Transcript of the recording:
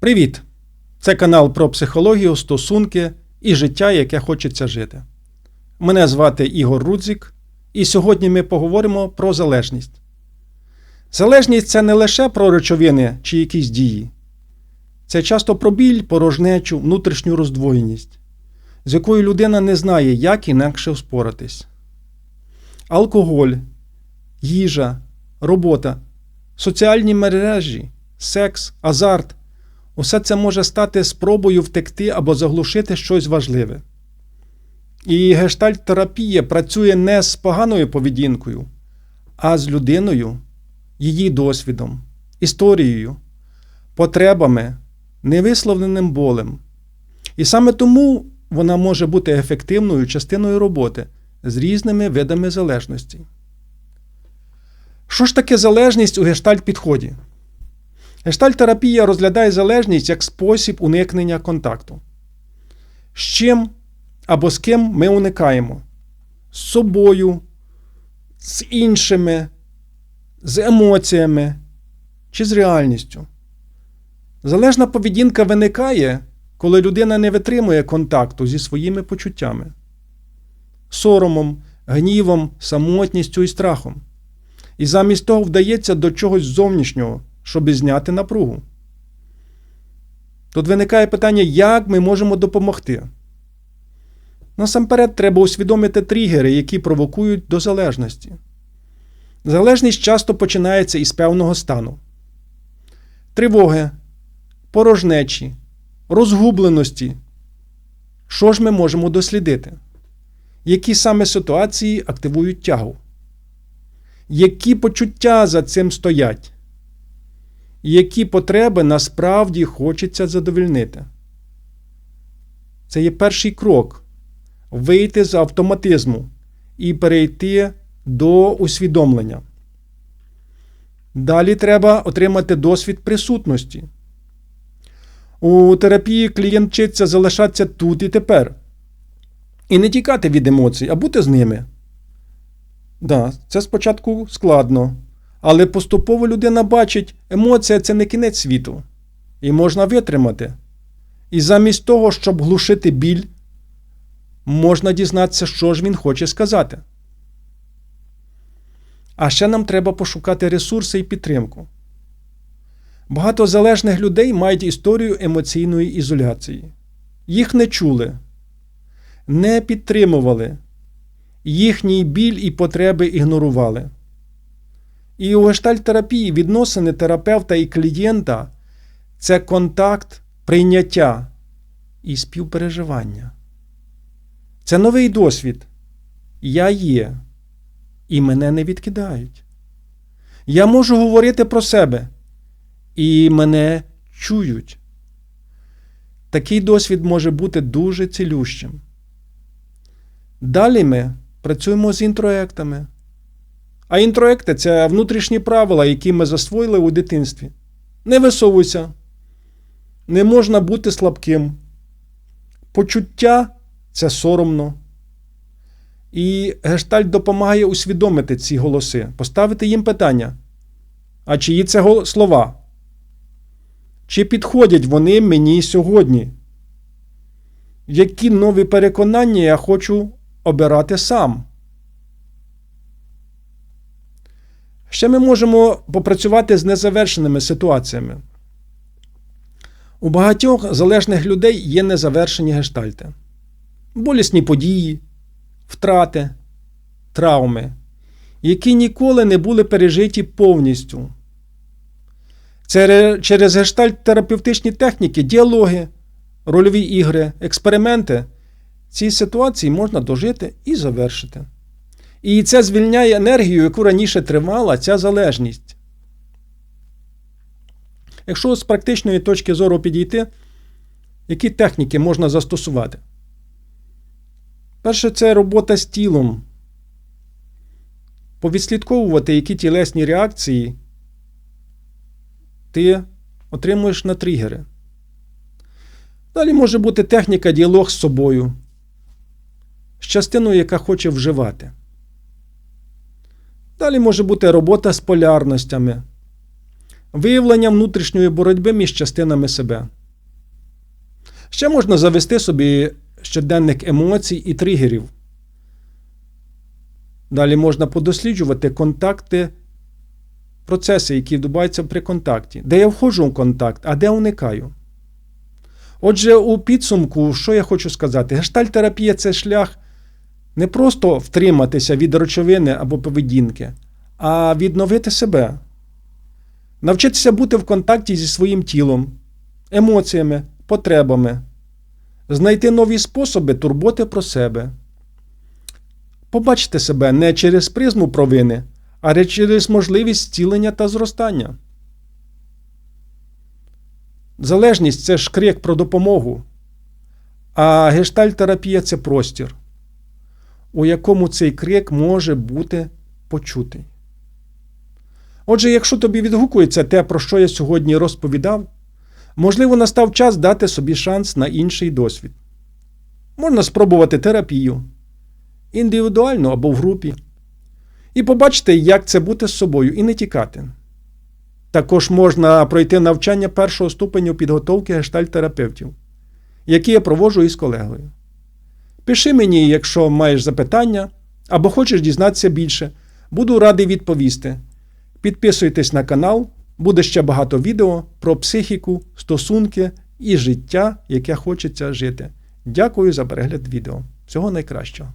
Привіт! Це канал про психологію, стосунки і життя, яке хочеться жити. Мене звати Ігор Рудзік, і сьогодні ми поговоримо про залежність. Залежність це не лише про речовини чи якісь дії, це часто про біль, порожнечу, внутрішню роздвоєність, з якою людина не знає, як інакше вспоратись. Алкоголь, їжа, робота, соціальні мережі, секс, азарт усе це може стати спробою втекти або заглушити щось важливе. І гештальт-терапія працює не з поганою поведінкою, а з людиною, її досвідом, історією, потребами, невисловленим болем. І саме тому вона може бути ефективною частиною роботи з різними видами залежності. Що ж таке залежність у гештальт-підході? Гештальт-терапія розглядає залежність як спосіб уникнення контакту. З чим або з ким ми уникаємо? З собою, з іншими, з емоціями чи з реальністю. Залежна поведінка виникає, коли людина не витримує контакту зі своїми почуттями, соромом, гнівом, самотністю і страхом. І замість того вдається до чогось зовнішнього, щоб зняти напругу. Тут виникає питання, як ми можемо допомогти. Насамперед, треба усвідомити тригери, які провокують до залежності. Залежність часто починається із певного стану. Тривоги, порожнечі, розгубленості. Що ж ми можемо дослідити? Які саме ситуації активують тягу? Які почуття за цим стоять? Які потреби насправді хочеться задовольнити? Це є перший крок вийти з автоматизму і перейти до усвідомлення. Далі треба отримати досвід присутності. У терапії клієнт вчиться залишатися тут і тепер. І не тікати від емоцій, а бути з ними. Да, це спочатку складно. Але поступово людина бачить, емоція це не кінець світу. І можна витримати. І замість того, щоб глушити біль, можна дізнатися, що ж він хоче сказати. А ще нам треба пошукати ресурси і підтримку. Багато залежних людей мають історію емоційної ізоляції. Їх не чули, не підтримували, їхній біль і потреби ігнорували. І у гештальт-терапії відносини терапевта і клієнта це контакт, прийняття і співпереживання. Це новий досвід. Я є, і мене не відкидають. Я можу говорити про себе, і мене чують. Такий досвід може бути дуже цілющим. Далі ми працюємо з інтроектами. А інтроекти це внутрішні правила, які ми засвоїли у дитинстві. Не висовуйся, не можна бути слабким. Почуття це соромно. І гештальт допомагає усвідомити ці голоси, поставити їм питання. А чиї це слова? Чи підходять вони мені сьогодні? Які нові переконання я хочу обирати сам? Ще ми можемо попрацювати з незавершеними ситуаціями. У багатьох залежних людей є незавершені гештальти, болісні події, втрати, травми, які ніколи не були пережиті повністю. Це через гештальт терапевтичні техніки, діалоги, рольові ігри, експерименти ці ситуації можна дожити і завершити. І це звільняє енергію, яку раніше тривала ця залежність. Якщо з практичної точки зору підійти, які техніки можна застосувати? Перше, це робота з тілом. Повідслідковувати, які тілесні реакції ти отримуєш на тригери. Далі може бути техніка діалог з собою, з частиною, яка хоче вживати. Далі може бути робота з полярностями, виявлення внутрішньої боротьби між частинами себе. Ще можна завести собі щоденник емоцій і тригерів. Далі можна подосліджувати контакти, процеси, які відбуваються при контакті, де я входжу в контакт, а де уникаю. Отже, у підсумку, що я хочу сказати, гештальтерапія це шлях не просто втриматися від речовини або поведінки, а відновити себе, навчитися бути в контакті зі своїм тілом, емоціями, потребами, знайти нові способи турботи про себе. Побачити себе не через призму провини, а через можливість зцілення та зростання. Залежність це ж крик про допомогу, а гештальтерапія це простір, у якому цей крик може бути почутий. Отже, якщо тобі відгукується те, про що я сьогодні розповідав, можливо, настав час дати собі шанс на інший досвід. Можна спробувати терапію індивідуально або в групі, і побачити, як це бути з собою, і не тікати. Також можна пройти навчання першого ступеню підготовки гештальтерапевтів, які я проводжу із колегою. Пиши мені, якщо маєш запитання або хочеш дізнатися більше, буду радий відповісти. Підписуйтесь на канал, буде ще багато відео про психіку, стосунки і життя, яке хочеться жити. Дякую за перегляд відео. Всього найкращого.